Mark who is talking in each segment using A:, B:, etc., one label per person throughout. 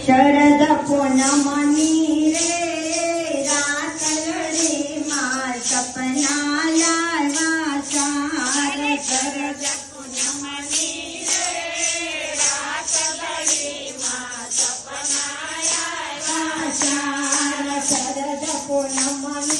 A: શરદ પૂનમની રે રાત લડે માં સપના લાવા સાર શરદ પૂનમની રે રાત લડે માં સપના લાવા સાર શરદ પૂનમની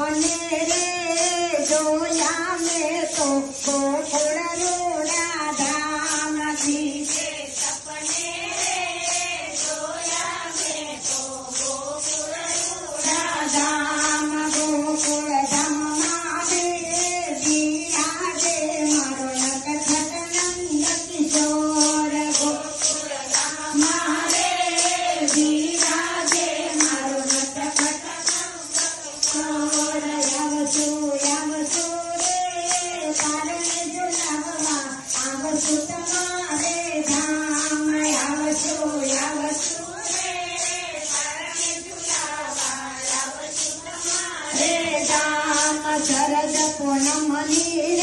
A: મને રે જોયા મેં તો થોડા ನಮ್ಮನೇ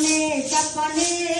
A: सपने सपने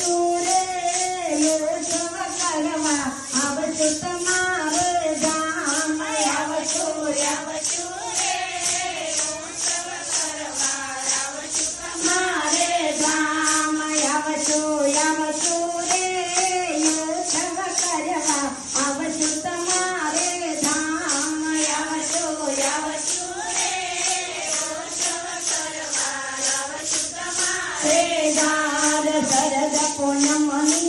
A: phone number